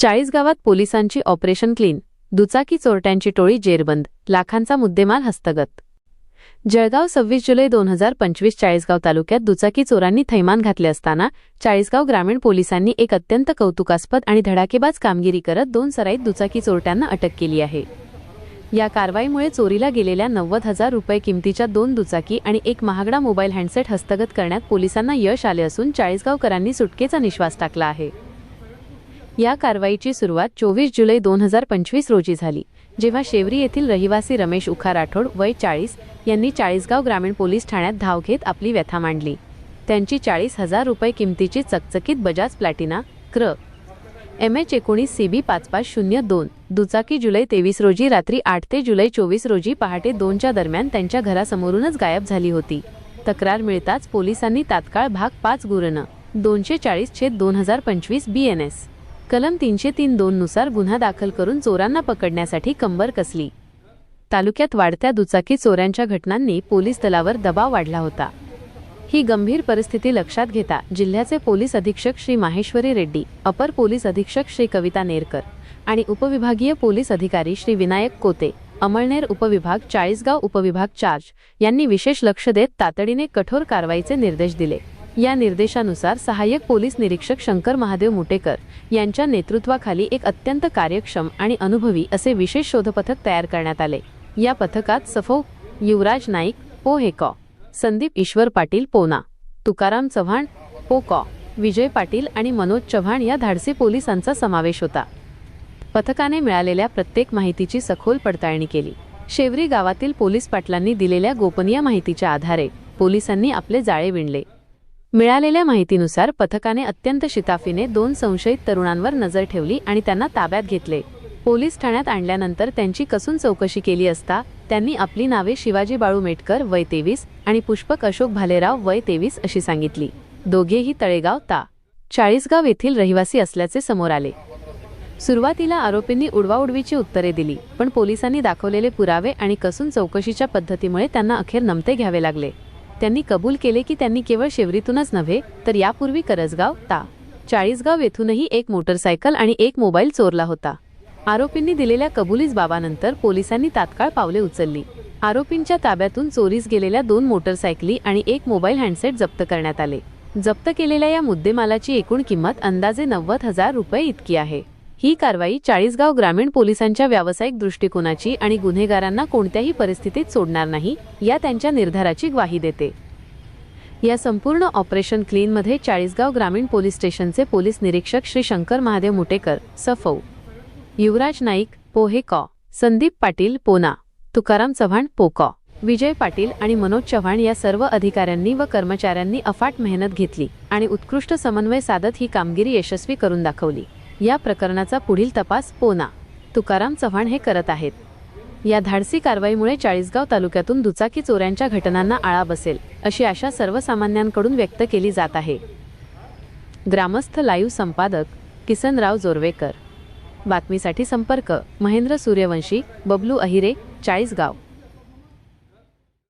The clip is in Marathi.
चाळीस गावात पोलिसांची ऑपरेशन क्लीन दुचाकी चोरट्यांची टोळी जेरबंद लाखांचा मुद्देमाल हस्तगत. जळगाव सव्वीस जुलै दोन हजार पंचवीस चाळीसगाव तालुक्यात दुचाकी चोरांनी थैमान घातले असताना चाळीसगाव ग्रामीण पोलिसांनी एक अत्यंत कौतुकास्पद आणि धडाकेबाज कामगिरी करत दोन सराईत दुचाकी चोरट्यांना अटक केली आहे. या कारवाईमुळे चोरीला गेलेल्या नव्वद हजार रुपये किमतीच्या दोन दुचाकी आणि एक महागडा मोबाईल हँडसेट हस्तगत करण्यात पोलिसांना यश आले असून चाळीसगावकरांनी सुटकेचा निश्वास टाकला आहे. या कारवाईची सुरुवात चोवीस जुलै दोन हजार पंचवीस रोजी झाली जेव्हा शेवरी येथील रहिवासी रमेश उखा राठोड वय चाळीस यांनी चाळीसगाव ग्रामीण पोलीस ठाण्यात धाव घेत आपली व्यथा मांडली. त्यांची चाळीस हजार रुपये किमतीची चकचकीत बजाज प्लॅटिना क्र. एम. एच. एकोणीस सी बी पाच पाच शून्य दोन दुचाकी जुलै तेवीस रोजी रात्री आठ ते जुलै चोवीस रोजी पहाटे दोनच्या दरम्यान त्यांच्या घरासमोरूनच गायब झाली होती. तक्रार मिळताच पोलिसांनी तात्काळ भाग पाच गुरण दोनशे चाळीस छेद दोन हजार पंचवीस बी एन एस. कलम तीनशे तीन दोन नुसार गुन्हा दाखल करून चोरांना पकडण्यासाठी कंबर कसली. तालुक्यात वाढत्या दुचाकी चोऱ्यांच्या घटनांनी पोलीस दलावर दबाव वाढला होता. ही गंभीर परिस्थिती लक्षात घेता जिल्ह्याचे पोलीस अधीक्षक श्री माहेश्वरी रेड्डी अपर पोलीस अधीक्षक श्री कविता नेरकर आणि उपविभागीय पोलीस अधिकारी श्री विनायक कोते अमळनेर उपविभाग चाळीसगाव उपविभाग चार्ज यांनी विशेष लक्ष देत तातडीने कठोर कारवाईचे निर्देश दिले. या निर्देशानुसार सहाय्यक पोलीस निरीक्षक शंकर महादेव मुटेकर यांच्या नेतृत्वाखाली एक अत्यंत कार्यक्षम आणि अनुभवी असे विशेष शोधपथक तयार करण्यात आले. या पथकात सफो युवराज नाईक पोहेकॉ संदीप ईश्वर पाटील पोना तुकाराम चव्हाण पोकॉ विजय पाटील आणि मनोज चव्हाण या धाडसी पोलिसांचा समावेश होता. पथकाने मिळालेल्या प्रत्येक माहितीची सखोल पडताळणी केली. शेवरी गावातील पोलीस पाटलांनी दिलेल्या गोपनीय माहितीच्या आधारे पोलिसांनी आपले जाळे विणले. मिळालेल्या माहितीनुसार पथकाने अत्यंत शिताफीने दोन संशयित तरुणांवर नजर ठेवली आणि त्यांना ताब्यात घेतले. पोलीस ठाण्यात आणल्यानंतर त्यांची कसून चौकशी केली असता त्यांनी आपली नावे शिवाजी बाळू मेटकर वय तेवीस आणि पुष्पक अशोक भालेराव वय तेवीस अशी सांगितली. दोघेही तळेगाव ता. चाळीसगाव येथील रहिवासी असल्याचे समोर आले. सुरुवातीला आरोपींनी उडवाउडवीची उत्तरे दिली पण पोलिसांनी दाखवलेले पुरावे आणि कसून चौकशीच्या पद्धतीमुळे त्यांना अखेर नमते घ्यावे लागले. त्यांनी कबूल केले की त्यांनी केवळ शेवरीतूनच नव्हे तर यापूर्वी करजगाव ता. चाळीसगाव येथूनही एक मोटरसायकल आणि एक मोबाईल चोरला होता. आरोपींनी दिलेल्या कबुलीस बाबानंतर पोलिसांनी तात्काळ पावले उचलली. आरोपींच्या ताब्यातून चोरीस गेलेल्या दोन मोटरसायकली आणि एक मोबाईल हँडसेट जप्त करण्यात आले. जप्त केलेल्या या मुद्देमालाची एकूण किंमत अंदाजे नव्वद हजार रुपये इतकी आहे. ही कारवाई चाळीसगाव ग्रामीण पोलिसांच्या व्यावसायिक दृष्टिकोनाची आणि गुन्हेगारांना कोणत्याही परिस्थितीत सोडणार नाही या त्यांच्या निर्धाराची ग्वाही देते. या संपूर्ण ऑपरेशन क्लीनमध्ये चाळीसगाव ग्रामीण पोलीस स्टेशनचे पोलीस निरीक्षक श्री शंकर महादेव मुटेकर सफौ युवराज नाईक पोहे कॉ संदीप पाटील पोना तुकाराम चव्हाण पोकॉ विजय पाटील आणि मनोज चव्हाण या सर्व अधिकाऱ्यांनी व कर्मचाऱ्यांनी अफाट मेहनत घेतली आणि उत्कृष्ट समन्वय साधत ही कामगिरी यशस्वी करून दाखवली. या प्रकरणाचा पुढील तपास पोना. तुकाराम चव्हाण हे करत आहेत. या धाडसी कारवाईमुळे चाळीसगाव तालुक्यातून दुचाकी चोऱ्यांच्या घटनांना आळा बसेल अशी आशा सर्वसामान्यांकडून व्यक्त केली जात आहे. ग्रामस्थ लाईव्ह संपादक किसनराव जोरवेकर. बातमीसाठी संपर्क महेंद्र सूर्यवंशी बबलू अहिरे चाळीसगाव.